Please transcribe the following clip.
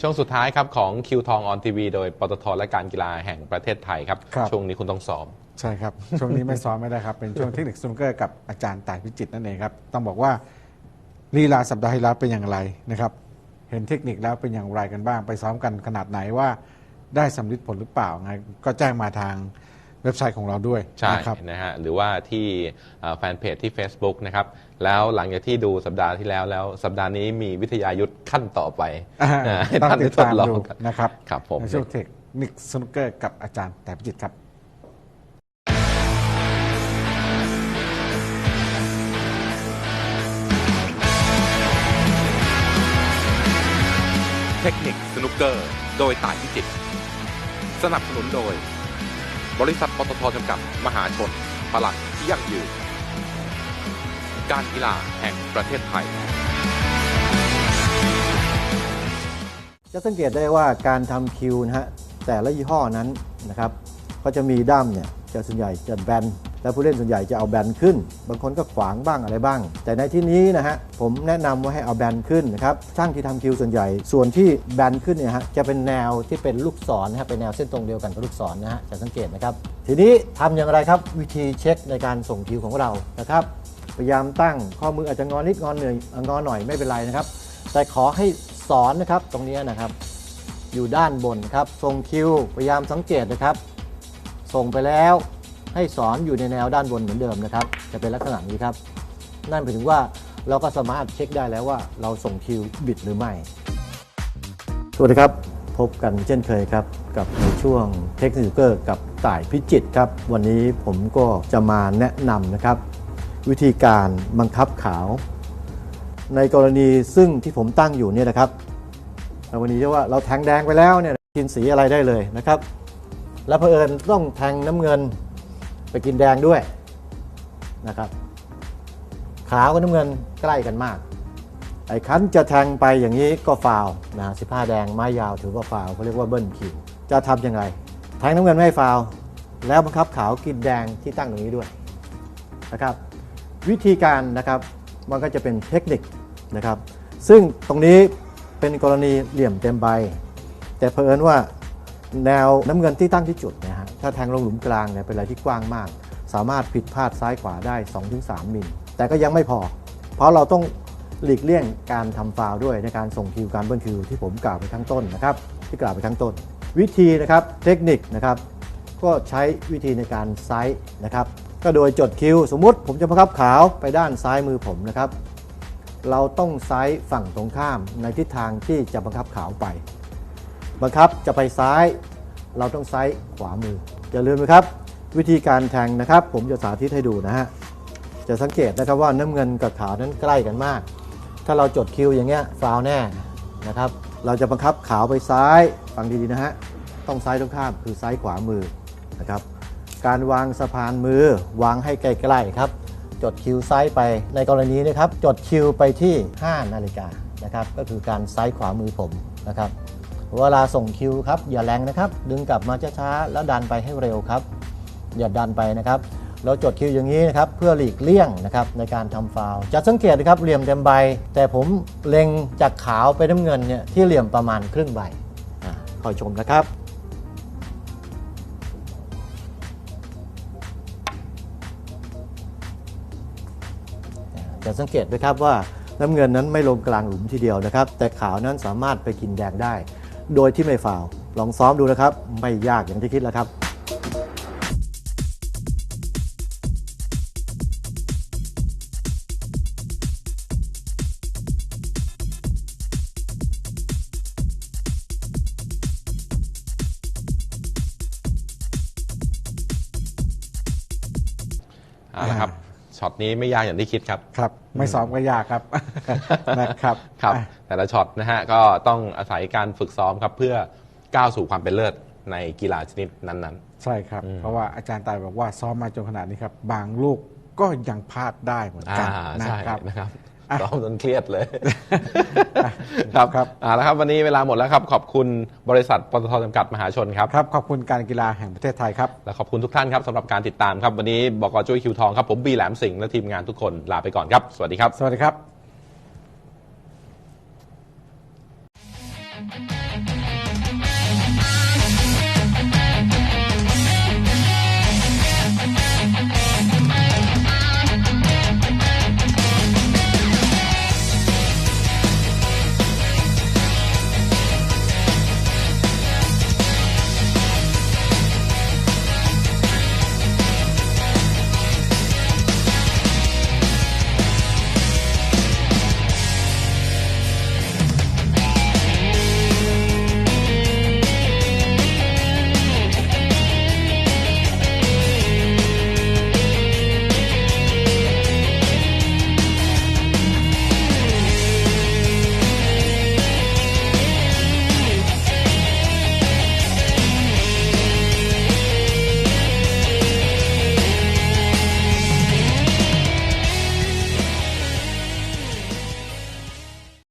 ช่วงสุดท้ายครับของคิวทองออนทีวีโดยปตทและการกีฬาแห่งประเทศไทยครับครับ ช่วงนี้คุณต้องซ้อม ใช่ครับ ช่วงนี้ไม่ซ้อมไม่ได้ครับ เป็นช่วงเทคนิคสนุกเกอร์กับอาจารย์ต่ายพิจิตรนั่นเองครับ ต้องบอกว่าลีลาสัปดาห์ที่แล้วเป็นอย่างไรนะครับ เห็นเทคนิคแล้วเป็นอย่างไรกันบ้าง ไปซ้อมกันขนาดไหนว่าได้สำลิดผลหรือเปล่าไงก็แจ้งมาทาง เว็บไซต์ของเราด้วยใช่นะครับนะฮะหรือว่าที่เอ่อแฟนเพจที่ Facebook นะครับแล้วหลังจากที่ดูสัปดาห์ที่แล้วแล้วสัปดาห์นี้มีวิทยายุทธ์ขั้นต่อไปอ่านะให้ต้องท่านติได้ดทดตามลองดูกันนะครับครับผมในช่วงเทคนิคสนุกเกอร์กับอาจารย์ต่ายพิจิตรครับเทคนิคสนุกเกอร์ โดยต่ายพิจิตรสนับสนุนโดย บริษัทปตทจำกัดมหาชนพลังที่ยั่งยืน การกีฬาแห่งประเทศไทย จะสังเกตได้ว่าการทำคิวนะฮะแต่ละยี่ห้อนั้นนะครับก็จะมีด้ามเนี่ยจะส่วนใหญ่จะแบน และผู้เล่นส่วนใหญ่จะเอาแบนขึ้น บางคนก็ขวางบ้างอะไรบ้าง แต่ในที่นี้นะฮะผมแนะนำว่าให้เอาแบนขึ้นนะครับช่างที่ทำคิวส่วนใหญ่ ส่วนที่แบนขึ้นเนี่ยฮะจะเป็นแนวที่เป็นลูกศรนะฮะเป็นแนวเส้นตรงเดียวกันกับลูกศรนะฮะจะสังเกตนะครับ ทีนี้ทำอย่างไรครับวิธีเช็คในการส่งคิวของเรานะครับ พยายามตั้งข้อมืออาจจะงอนิดงอเหนื่อยงอนหน่อยไม่เป็นไรนะครับ แต่ขอให้สอนนะครับตรงนี้นะครับ อยู่ด้านบนครับส่งคิวพยายามสังเกตนะครับ ส่งไปแล้ว ให้สอนอยู่ในแนวด้านบนเหมือนเดิมนะครับ จะเป็นลักษณะนี้ครับ นั่นหมายถึงว่าเราก็สามารถเช็คได้แล้วว่าเราส่งคิวบิดหรือไม่ สวัสดีครับ พบกันเช่นเคยครับ กับในช่วงเทคนิคเกอร์กับต่ายพิจิตครับ วันนี้ผมก็จะมาแนะนำนะครับ วิธีการบังคับขาว ในกรณีซึ่งที่ผมตั้งอยู่เนี่ยนะครับในวันนี้เรียกว่าเราแทงแดงไปแล้วเนี่ยกินสีอะไรได้เลยนะครับ แล้วเผอิญต้องแทงน้ำเงิน ไปกินแดงด้วยนะครับขาวกับน้ำเงินใกล้กันมาก ไอ้คันจะแทงไปอย่างนี้ก็ฟาวนะฮะ15แดงไม้ยาวถือว่าฟาวเขาเรียกว่าเบิ้ลคิวจะทำยังไงแทงน้ำเงินไม่ให้ฟาวแล้วบังคับขาวกินแดงที่ตั้งตรงนี้ด้วยนะครับ วิธีการนะครับมันก็จะเป็นเทคนิคนะครับ ซึ่งตรงนี้เป็นกรณีเหลี่ยมเต็มใบ แต่เผอิญว่าแนวน้ำเงินที่ตั้งที่จุดนะฮะ ถ้าแทงลงหลุมกลางเนี่ยเป็นอะไรที่กว้างมาก สามารถผิดพลาดซ้ายขวาได้ 2-3 มิล แต่ก็ยังไม่พอ เพราะเราต้องหลีกเลี่ยงการทำฟาวล์ด้วยในการส่งคิวการเบิ้ลคิวที่ผมกล่าวไปข้างต้นนะครับที่กล่าวไปข้างต้น วิธีนะครับเทคนิคนะครับก็ใช้วิธีในการไซส์นะครับ ก็โดยจดคิวสมมุติผมจะบังคับขาวไปด้านซ้ายมือผมนะครับ เราต้องไซส์ฝั่งตรงข้ามในทิศทางที่จะบังคับขาวไป บังคับจะไปซ้าย เราต้องไซส์ขวามือ อย่าลืมนะครับ วิธีการแทงนะครับ ผมจะสาธิตให้ดูนะฮะ จะสังเกตนะครับว่าน้ำเงินกับขาวนั้นใกล้กันมาก ถ้าเราจดคิวอย่างเงี้ยฟาวแน่นะครับ เราจะบังคับขาวไปซ้ายฟังดีๆนะฮะ ต้องซ้ายตรงข้ามคือซ้ายขวามือนะครับ การวางสะพานมือวางให้ใกล้ๆครับจดคิวไซส์ไปในกรณีนะครับจดคิวไปที่ 5 นาฬิกานะครับก็คือการไซส์ขวามือผมนะครับ เวลาส่งคิวครับอย่าแรงนะครับ ดึงกลับมาช้าๆแล้วดันไปให้เร็วครับ อย่าดันไปนะครับเราจดคิวอย่างนี้นะครับเพื่อหลีกเลี่ยงนะครับในการทำฟาวจะสังเกตนะครับเหลี่ยมเต็มใบ แต่ผมเล็งจากขาวไปน้ำเงินเนี่ยที่เหลี่ยมประมาณครึ่งใบอคอยชมนะครับ จะสังเกตด้วยครับว่าน้ำเงินนั้นไม่ลงกลางหลุมทีเดียวนะครับ แต่ขาวนั้นสามารถไปกินแดงได้ โดยที่ไม่ฟาวลองซ้อมดูนะครับ ไม่ยากอย่างที่คิดแล้วครับเอาละครับ ช็อตนี้ไม่ยากอย่างที่คิดครับ ครับ ไม่ซ้อมก็ยากครับ นะครับ ครับอะแต่ละช็อตนะฮะก็ต้องอาศัยการฝึกซ้อมครับเพื่อก้าวสู่ความเป็นเลิศในกีฬาชนิดนั้นใช่ครับ เพราะว่าอาจารย์ตายบอกว่าซ้อมมาจนขนาดนี้ครับ บางลูกก็ยังพลาดได้เหมือนๆอ่ากันนะใช่ครับนะครับอะ ซ้อมจนเครียดเลย ครับครับเอาละครับ วันนี้เวลาหมดแล้วครับ ขอบคุณบริษัทปตทจำกัดมหาชนครับ ครับ ขอบคุณการกีฬาแห่งประเทศไทยครับ และขอบคุณทุกท่านครับสำหรับการติดตามครับ วันนี้บกจุ้ยคิวทองครับ ผมบีแหลมสิงห์และทีมงานทุกคนลาไปก่อนครับ สวัสดีครับ สวัสดีครับ